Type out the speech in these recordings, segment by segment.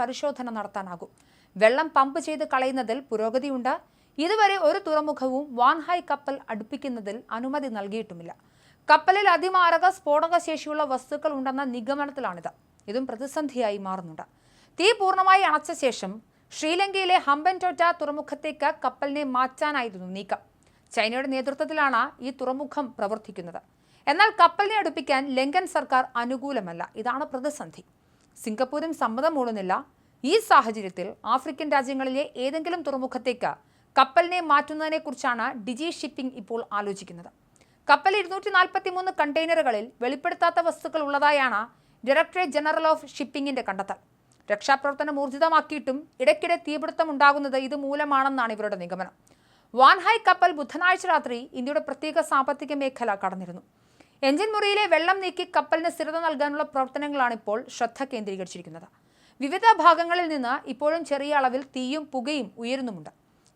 പരിശോധന നടത്താനാകും. വെള്ളം പമ്പ് ചെയ്ത് കളയുന്നതിൽ പുരോഗതിയുണ്ട്. ഇതുവരെ ഒരു തുറമുഖവും വാൻഹായ് കപ്പൽ അടുപ്പിക്കുന്നതിൽ അനുമതി നൽകിയിട്ടുമില്ല. കപ്പലിൽ അതിമാരക സ്ഫോടക ശേഷിയുള്ള വസ്തുക്കൾ ഉണ്ടെന്ന നിഗമനത്തിലാണിത്. ഇതും പ്രതിസന്ധിയായി മാറുന്നുണ്ട്. തീ പൂർണമായി അണച്ച ശേഷം ശ്രീലങ്കയിലെ ഹംബൻടോറ്റ തുറമുഖത്തേക്ക് കപ്പലിനെ മാറ്റാനായിരുന്നു നീക്കം. ചൈനയുടെ നേതൃത്വത്തിലാണ് ഈ തുറമുഖം പ്രവർത്തിക്കുന്നത്. എന്നാൽ കപ്പലിനെ അടുപ്പിക്കാൻ ലങ്കൻ സർക്കാർ അനുകൂലമല്ല. ഇതാണ് പ്രതിസന്ധി. സിംഗപ്പൂരും സമ്മതം മൂളുന്നില്ല ഈ സാഹചര്യത്തിൽ ആഫ്രിക്കൻ രാജ്യങ്ങളിലെ ഏതെങ്കിലും തുറമുഖത്തേക്ക് കപ്പലിനെ മാറ്റുന്നതിനെക്കുറിച്ചാണ് ഡിജി ഷിപ്പിംഗ് ഇപ്പോൾ ആലോചിക്കുന്നത്. കപ്പൽ ഇരുന്നൂറ്റി നാൽപ്പത്തി മൂന്ന് കണ്ടെയ്നറുകളിൽ വെളിപ്പെടുത്താത്ത വസ്തുക്കൾ ഉള്ളതായാണ് ഡയറക്ടറേറ്റ് ജനറൽ ഓഫ് ഷിപ്പിംഗിന്റെ കണ്ടെത്തൽ. രക്ഷാപ്രവർത്തനം ഊർജിതമാക്കിയിട്ടും ഇടയ്ക്കിടെ തീപിടുത്തം ഉണ്ടാകുന്നത് ഇത് മൂലമാണെന്നാണ് ഇവരുടെ നിഗമനം. വാൻഹായ് കപ്പൽ ബുധനാഴ്ച രാത്രി ഇന്ത്യയുടെ പ്രത്യേക സാമ്പത്തിക മേഖല കടന്നിരുന്നു. എഞ്ചിൻ മുറിയിലെ വെള്ളം നീക്കി കപ്പലിന് സ്ഥിരത നൽകാനുള്ള പ്രവർത്തനങ്ങളാണ് ഇപ്പോൾ ശ്രദ്ധ കേന്ദ്രീകരിച്ചിരിക്കുന്നത്. വിവിധ ഭാഗങ്ങളിൽ നിന്ന് ഇപ്പോഴും ചെറിയ അളവിൽ തീയും പുകയും ഉയരുന്നുമുണ്ട്.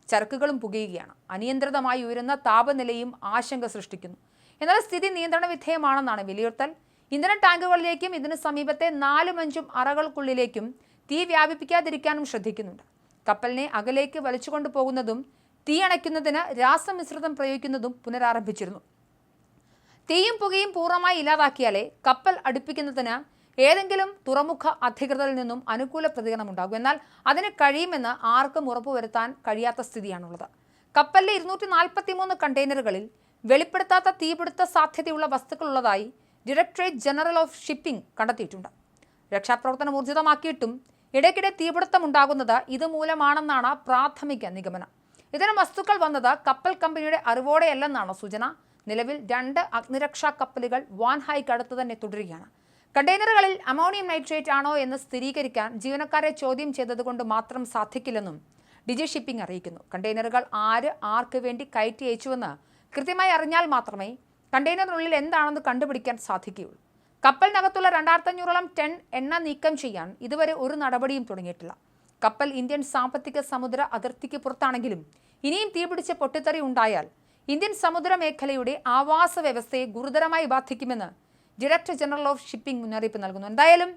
ചരക്കുകളും പുകയുകയാണ്. അനിയന്ത്രിതമായി ഉയരുന്ന താപനിലയും ആശങ്ക സൃഷ്ടിക്കുന്നു. എന്നാൽ സ്ഥിതി നിയന്ത്രണ വിധേയമാണെന്നാണ് വിലയിരുത്തൽ. ഇന്ധന ടാങ്കുകളിലേക്കും ഇതിന് സമീപത്തെ നാലും അഞ്ചും അറകൾക്കുള്ളിലേക്കും തീ വ്യാപിപ്പിക്കാതിരിക്കാനും ശ്രദ്ധിക്കുന്നുണ്ട്. കപ്പലിനെ അകലേക്ക് വലിച്ചുകൊണ്ടു പോകുന്നതും തീയണയ്ക്കുന്നതിന് രാസമിശ്രിതം പ്രയോഗിക്കുന്നതും പുനരാരംഭിച്ചിരുന്നു. തീയും പുകയും പൂർണമായി ഇല്ലാതാക്കിയാലേ കപ്പൽ അടുപ്പിക്കുന്നതിന് ഏതെങ്കിലും തുറമുഖ അധികൃതരിൽ നിന്നും അനുകൂല പ്രതികരണം ഉണ്ടാകും. എന്നാൽ അതിന് കഴിയുമെന്ന് ആർക്കും ഉറപ്പുവരുത്താൻ കഴിയാത്ത സ്ഥിതിയാണുള്ളത്. കപ്പലിലെ ഇരുന്നൂറ്റി നാൽപ്പത്തി മൂന്ന് കണ്ടെയ്നറുകളിൽ വെളിപ്പെടുത്താത്ത തീപിടുത്ത സാധ്യതയുള്ള വസ്തുക്കൾ ഉള്ളതായി ഡയറക്ടറേറ്റ് ജനറൽ ഓഫ് ഷിപ്പിംഗ് കണ്ടെത്തിയിട്ടുണ്ട്. രക്ഷാപ്രവർത്തനം ഊർജിതമാക്കിയിട്ടും ഇടയ്ക്കിടെ തീപിടുത്തം ഉണ്ടാകുന്നത് ഇതുമൂലമാണെന്നാണ് പ്രാഥമിക നിഗമനം. ഇത്തരം വസ്തുക്കൾ വന്നത് കപ്പൽ കമ്പനിയുടെ അറിവോടെയല്ലെന്നാണ് സൂചന? നിലവിൽ രണ്ട് അഗ്നിരക്ഷാ കപ്പലുകൾ വാൻഹായ്ക്ക് അടുത്ത് തന്നെ തുടരുകയാണ്. കണ്ടെയ്നറുകളിൽ അമോണിയം നൈട്രേറ്റ് ആണോ എന്ന് സ്ഥിരീകരിക്കാൻ ജീവനക്കാരെ ചോദ്യം ചെയ്തതുകൊണ്ട് മാത്രം സാധിക്കില്ലെന്നും ഡിജി ഷിപ്പിംഗ് അറിയിക്കുന്നു. കണ്ടെയ്നറുകൾ ആര് ആർക്ക് വേണ്ടി കയറ്റി അയച്ചുവെന്ന് കൃത്യമായി അറിഞ്ഞാൽ മാത്രമേ കണ്ടെയ്നറിനുള്ളിൽ എന്താണെന്ന് കണ്ടുപിടിക്കാൻ സാധിക്കുകയുള്ളൂ. കപ്പലിനകത്തുള്ള രണ്ടായിരത്തഞ്ഞൂറോളം ടൺ എണ്ണ നീക്കം ചെയ്യാൻ ഇതുവരെ ഒരു നടപടിയും തുടങ്ങിയിട്ടില്ല. കപ്പൽ ഇന്ത്യൻ സാമ്പത്തിക സമുദ്ര അതിർത്തിക്ക് പുറത്താണെങ്കിലും ഇനിയും തീപിടിച്ച് പൊട്ടിത്തെറി ഉണ്ടായാൽ ഇന്ത്യൻ സമുദ്ര മേഖലയുടെ ആവാസ വ്യവസ്ഥയെ ഗുരുതരമായി ബാധിക്കുമെന്ന് ഡയറക്ടർ ജനറൽ ഓഫ് ഷിപ്പിംഗ് മുന്നറിയിപ്പ് നൽകുന്നു. എന്തായാലും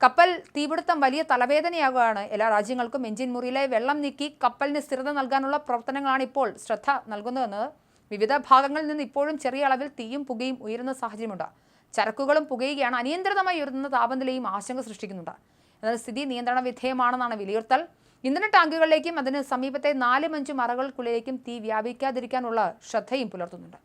കപ്പൽ തീപിടുത്തം വലിയ തലവേദനയാകുകയാണ് എല്ലാ രാജ്യങ്ങൾക്കും എഞ്ചിൻ മുറിയിലെ വെള്ളം നീക്കി കപ്പലിന് സ്ഥിരത നൽകാനുള്ള പ്രവർത്തനങ്ങളാണ് ഇപ്പോൾ ശ്രദ്ധ നൽകുന്നതെന്ന് വിവിധ ഭാഗങ്ങളിൽ നിന്ന് ഇപ്പോഴും ചെറിയ അളവിൽ തീയും പുകയും ഉയരുന്ന സാഹചര്യമുണ്ട്. ചരക്കുകളും പുകയുകയാണ്. അനിയന്ത്രിതമായി ഉയരുന്ന താപനിലയും ആശങ്ക സൃഷ്ടിക്കുന്നുണ്ട്. എന്നാൽ സ്ഥിതി നിയന്ത്രണ വിധേയമാണെന്നാണ് വിലയിരുത്തൽ. ഇന്ധന ടാങ്കുകളിലേക്കും അതിന് സമീപത്തെ നാലും അഞ്ചും അറകൾക്കുള്ളിലേക്കും തീ വ്യാപിക്കാതിരിക്കാനുള്ള ശ്രദ്ധയും പുലർത്തുന്നുണ്ട്.